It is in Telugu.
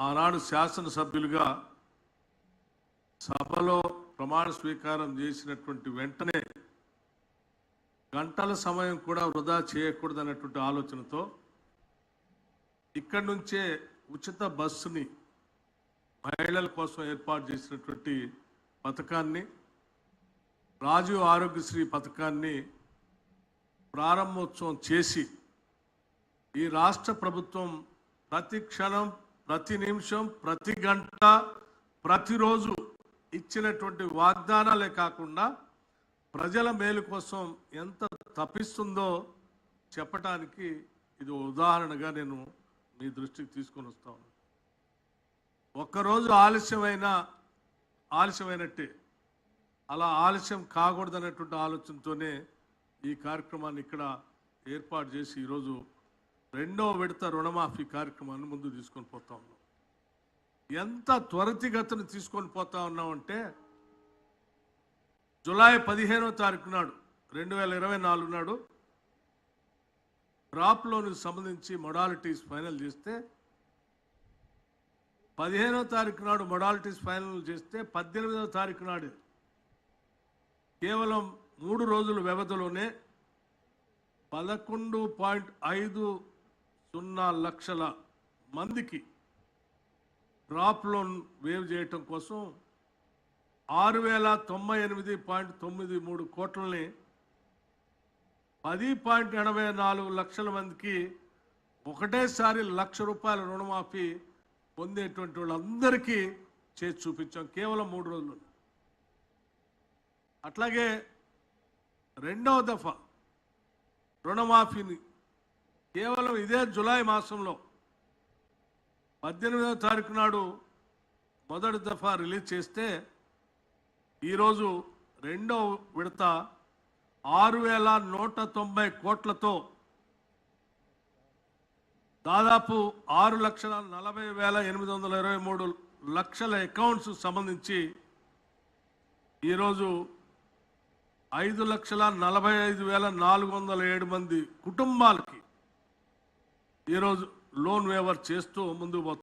ఆనాడు శాసనసభ్యులుగా సభలో ప్రమాణ స్వీకారం చేసినటువంటి వెంటనే గంటల సమయం కూడా వృధా చేయకూడదు అన్నటువంటి ఆలోచనతో ఇక్కడి నుంచే ఉచిత బస్సుని మహిళల కోసం ఏర్పాటు చేసినటువంటి పథకాన్ని రాజీవ్ ఆరోగ్యశ్రీ పథకాన్ని ప్రారంభోత్సవం చేసి ఈ రాష్ట్ర ప్రభుత్వం ప్రతి క్షణం ప్రతి నిమిషం ప్రతి గంట ప్రతిరోజు ఇచ్చినటువంటి వాగ్దానాలే కాకుండా ప్రజల మేలు కోసం ఎంత తప్పిస్తుందో చెప్పటానికి ఇది ఉదాహరణగా నేను మీ దృష్టికి తీసుకొని వస్తాను ఒక్కరోజు ఆలస్యమైన ఆలస్యమైనట్టే. అలా ఆలస్యం కాకూడదనేటువంటి ఆలోచనతోనే ఈ కార్యక్రమాన్ని ఇక్కడ ఏర్పాటు చేసి ఈరోజు రెండో విడత రుణమాఫీ కార్యక్రమాన్ని ముందు తీసుకొని పోతా ఉన్నాం. ఎంత త్వరితగతిని తీసుకొని పోతా ఉన్నామంటే జులై పదిహేనో తారీఖు నాడు రెండు వేల ఇరవై నాలుగు నాడు క్రాప్ లోన్కి సంబంధించి మొడాలిటీస్ ఫైనల్ చేస్తే పదిహేనో తారీఖు నాడు మొడాలిటీస్ ఫైనల్ చేస్తే పద్దెనిమిదవ తారీఖు నాడు కేవలం మూడు రోజుల వ్యవధిలోనే పదకొండు పాయింట్ ఐదు సున్నా లక్షల మందికి క్రాప్ లోన్ వేవ్ చేయటం కోసం ఆరు వేల తొంభై ఎనిమిది పాయింట్ తొమ్మిది మూడు కోట్లని పది పాయింట్ ఎనభై నాలుగు లక్షల మందికి ఒకటేసారి లక్ష రూపాయల రుణమాఫీ పొందేటువంటి వాళ్ళందరికీ చేసి చూపించాం కేవలం మూడు రోజులు. అట్లాగే రెండవ దఫా రుణమాఫీని కేవలం ఇదే జులై మాసంలో పద్దెనిమిదవ తారీఖు నాడు మొదటి దఫా రిలీజ్ చేస్తే ఈరోజు రెండో విడత ఆరు వేల నూట తొంభై కోట్లతో దాదాపు ఆరు లక్షల నలభై వేల ఎనిమిది వందల ఇరవై మూడు లక్షల అకౌంట్స్ సంబంధించి ఈరోజు ఐదు లక్షల నలభై ఐదు వేల నాలుగు వందల ఏడు మంది కుటుంబాలకి ఈరోజు లోన్ వేవర్ చేస్తూ ముందుకు